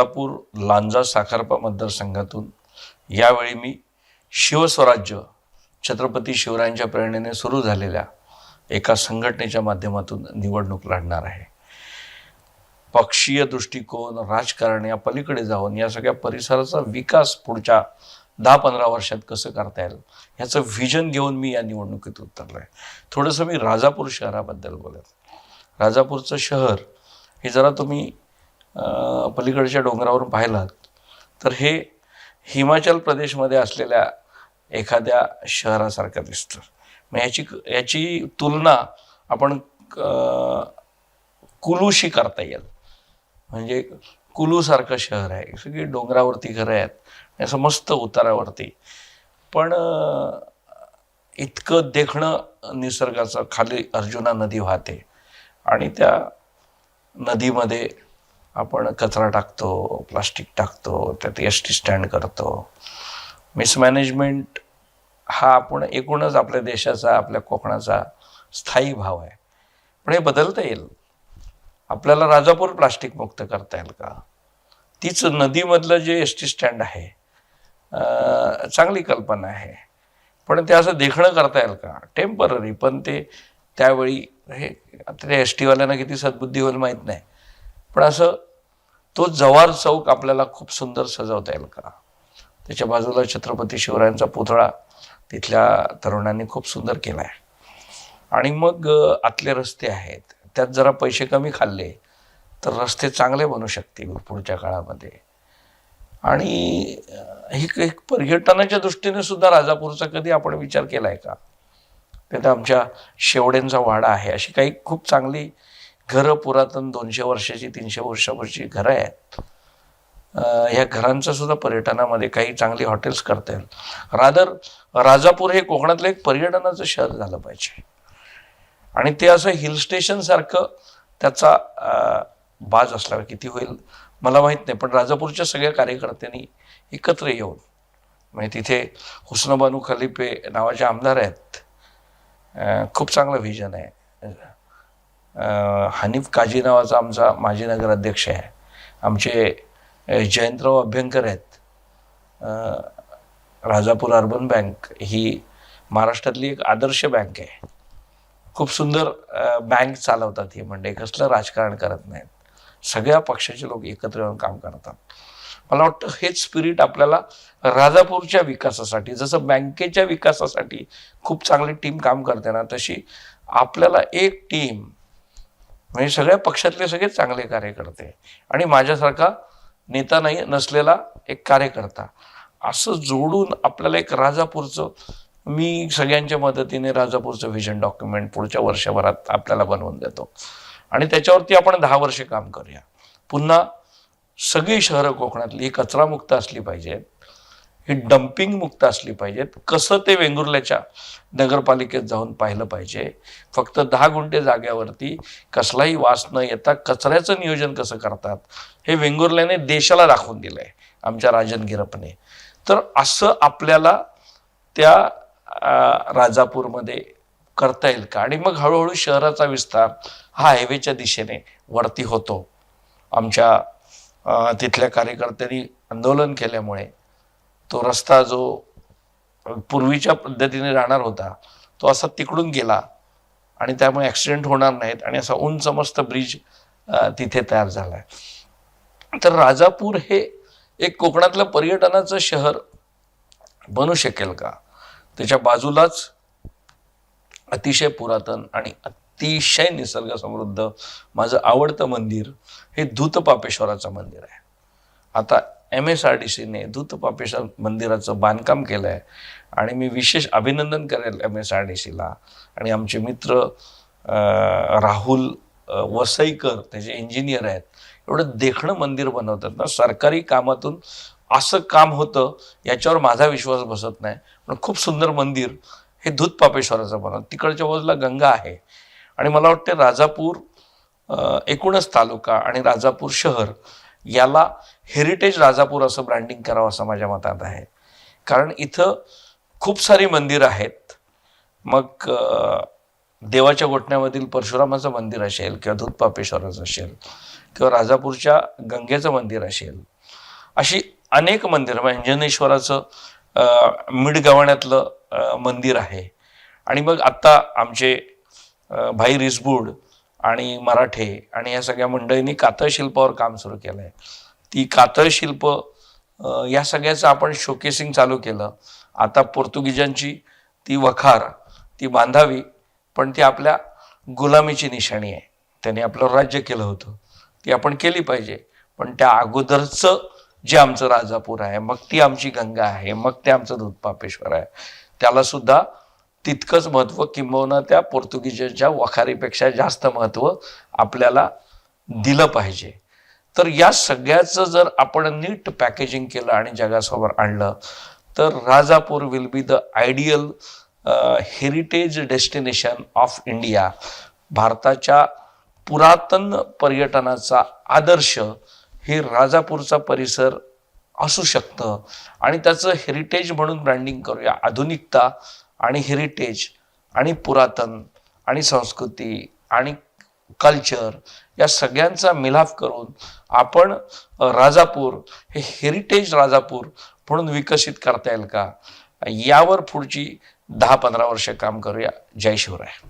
तुळजापूर लांजा साखरपा मतदारसंघातून यावेळी मी शिवस्वराज्य छत्रपती शिवरायांच्या प्रेरणेने सुरू झालेल्या एका संघटनेच्या माध्यमातून निवडणूक लढणार आहे. पक्षीय दृष्टिकोन राजकारण या पलीकडे जाऊन या सगळ्या परिसराचा विकास पुढच्या दहा पंधरा वर्षात कसं करता येईल ह्याचं व्हिजन घेऊन मी या निवडणुकीत उतरलो आहे थोडंसं मी राजापूर शहराबद्दल बोलत राजापूरचं शहर हे जरा तुम्ही पलीकडच्या डोंगरावरून पाहिलात तर हे हिमाचल प्रदेशमध्ये असलेल्या एखाद्या शहरासारखं दिसतं. मग याची याची तुलना आपण कुलूशी करता येईल. म्हणजे कुलूसारखं शहर आहे. सगळी डोंगरावरती घरं आहेत. असं मस्त उतारावरती. पण इतकं देखणं निसर्गाचं खाली अर्जुना नदी वाहते. आणि त्या नदीमध्ये आपण कचरा टाकतो प्लास्टिक टाकतो त्यात एस टी स्टँड करतो. मिसमॅनेजमेंट हा आपण एकूणच आपल्या देशाचा आपल्या कोकणाचा स्थायी भाव आहे. पण हे बदलता येईल. आपल्याला राजापूर प्लास्टिक मुक्त करता येईल का? तीच नदीमधलं जे एस टी स्टँड आहे चांगली कल्पना आहे. पण ते असं देखणं करता येईल का? टेंपररी पण ते त्यावेळी हे आता त्या एस टीवाल्यांना किती सद्बुद्धी होईल माहीत नाही. पण असं तो जवार चौक आपल्याला खूप सुंदर सजवता येईल का? त्याच्या बाजूला छत्रपती शिवरायांचा पुतळा तिथल्या तरुणांनी खूप सुंदर केला आहे आणि मग आतले रस्ते आहेत. त्यात जरा पैसे कमी खाल्ले तर रस्ते चांगले बनू शकतील पुढच्या काळामध्ये. आणि ही एक एक पर्यटनाच्या दृष्टीने सुद्धा राजापूरचा कधी आपण विचार केला आहे का तिथं आमच्या शेवड्यांचा वाडा आहे. अशी काही खूप चांगली घरं पुरातन दोनशे वर्षाची तीनशे वर्षावरची घरं आहेत. ह्या घरांचा सुद्धा पर्यटनामध्ये काही चांगली हॉटेल्स करता येईल. रादर राजापूर हे कोकणातलं एक पर्यटनाचं शहर झालं पाहिजे. आणि ते असं हिल स्टेशनसारखं त्याचा बाज असला किती होईल मला माहीत नाही. पण राजापूरच्या सगळ्या कार्यकर्त्यांनी एकत्र येऊन म्हणजे तिथे हुस्नबानू खलिफे नावाचे आमदार आहेत. खूप चांगलं व्हिजन आहे. हनीफ काजी नावाचा आमचा माजी नगराध्यक्ष आहे. आमचे जयंतराव अभ्यंकर आहेत. राजापूर अर्बन बँक ही महाराष्ट्रातली एक आदर्श बँक आहे. खूप सुंदर बँक चालवतात ही म्हणजे कसलं राजकारण करत नाहीत. सगळ्या पक्षाचे लोक एकत्र येऊन काम करतात. मला वाटतं हेच स्पिरिट आपल्याला राजापूरच्या विकासासाठी जसं बँकेच्या विकासासाठी खूप चांगली टीम काम करते ना तशी आपल्याला एक टीम म्हणजे सगळ्या पक्षातले सगळे चांगले कार्यकर्ते. आणि माझ्यासारखा नेता नाही नसलेला एक कार्यकर्ता. असं जोडून आपल्याला एक राजापूरचं मी सगळ्यांच्या मदतीने राजापूरचं व्हिजन डॉक्युमेंट पुढच्या वर्षभरात आपल्याला बनवून देतो. आणि त्याच्यावरती आपण दहा वर्षे काम करूया. पुन्हा सगळी शहरं कोकणातली ही कचरामुक्त असली पाहिजेत. ही डम्पिंग मुक्त असली पाहिजेत. कसं ते वेंगुर्ल्याच्या नगरपालिकेत जाऊन पाहिलं पाहिजे? फक्त दहा गुंठे जाग्यावरती कसलाही वास न येता कचऱ्याचं नियोजन कसं करतात? हे वेंगुर्ल्याने देशाला दाखवून दिलं आहे आमच्या राजन गिरपने. तर असं आपल्याला त्या राजापूरमध्ये करता येईल का? आणि मग हळूहळू शहराचा विस्तार हा हायवेच्या दिशेने वरती होतो. आमच्या तिथल्या कार्यकर्त्यांनी आंदोलन केल्यामुळे तो रस्ता जो पूर्वीच्या पद्धतीने राहणार होता तो असा तिकडून गेला आणि त्यामुळे ॲक्सिडेंट होणार नाहीत आणि असा उंच मस्त ब्रिज तिथे तयार झाला आहे तर राजापूर हे एक कोकणातलं पर्यटनाचं शहर बनू शकेल का? त्याच्या बाजूलाच अतिशय पुरातन आणि अतिशय निसर्ग समृद्ध माझं आवडतं मंदिर हे धूतपापेश्वराचं मंदिर आहे. आता एम एस आर डी सीने धूतपापेश्वर मंदिराचं बांधकाम केलं आहे आणि मी विशेष अभिनंदन करेल एम एस आर डी सीला आणि आमचे मित्र राहुल वसईकर त्याचे इंजिनियर आहेत एवढं देखणं मंदिर बनवतात ना सरकारी कामातून असं काम होतं याच्यावर माझा विश्वास बसत नाही. पण खूप सुंदर मंदिर हे धूत पापेश्वराचं बनवतं तिकडच्या बाजूला गंगा आहे. आणि मला वाटते राजापूर एकूणच तालुका आणि राजापूर शहर याला हेरिटेज राजापूर असं ब्रँडिंग करावं असं माझ्या मतात आहे. कारण इथं खूप सारी मंदिरं आहेत. मग देवाच्या गोठण्यामधील परशुरामाचं मंदिर असेल किंवा धूतपापेश्वराचं असेल किंवा राजापूरच्या गंगेचं मंदिर असेल अशी अनेक मंदिरं मग अंजनेश्वराचं मिडगवण्यातलं मंदिर आहे. आणि मग आत्ता आमचे भाई रिसबूड आणि मराठे आणि या सगळ्या मंडळींनी कातळ शिल्पावर काम सुरू केलं आहे ती कातळ शिल्प या सगळ्याचं आपण शोकेसिंग चालू केलं. आता पोर्तुगीजांची ती वखार ती बांधावी पण ती आपल्या गुलामीची निशाणी आहे. त्यांनी आपलं राज्य केलं होतं. ती आपण केली पाहिजे. पण त्या अगोदरचं जे आमचं राजापूर आहे मग ती आमची गंगा आहे मग ते आमचं दूधपापेश्वर आहे त्याला सुद्धा तितकंच महत्त्व किंबहुना त्या पोर्तुगीजांच्या वखारीपेक्षा जास्त महत्त्व आपल्याला दिलं पाहिजे. तर या सगळ्याचं जर आपण नीट पॅकेजिंग केलं आणि जगासमोर आणलं तर Rajapur will be the ideal heritage destination of India भारताच्या पुरातन पर्यटनाचा आदर्श हे राजापूरचा परिसर असू शकतं. आणि त्याचं हेरिटेज म्हणून ब्रँडिंग करूया. आधुनिकता आणि हेरिटेज आणि पुरातन आणि संस्कृती आणि कल्चर या सगळ्यांचा मिलाफ करून आपण राजापूर हे हेरिटेज राजापूर म्हणून विकसित करता येईल का? यावर पुढची दहा पंधरा वर्ष काम करूया. जय शिवराय.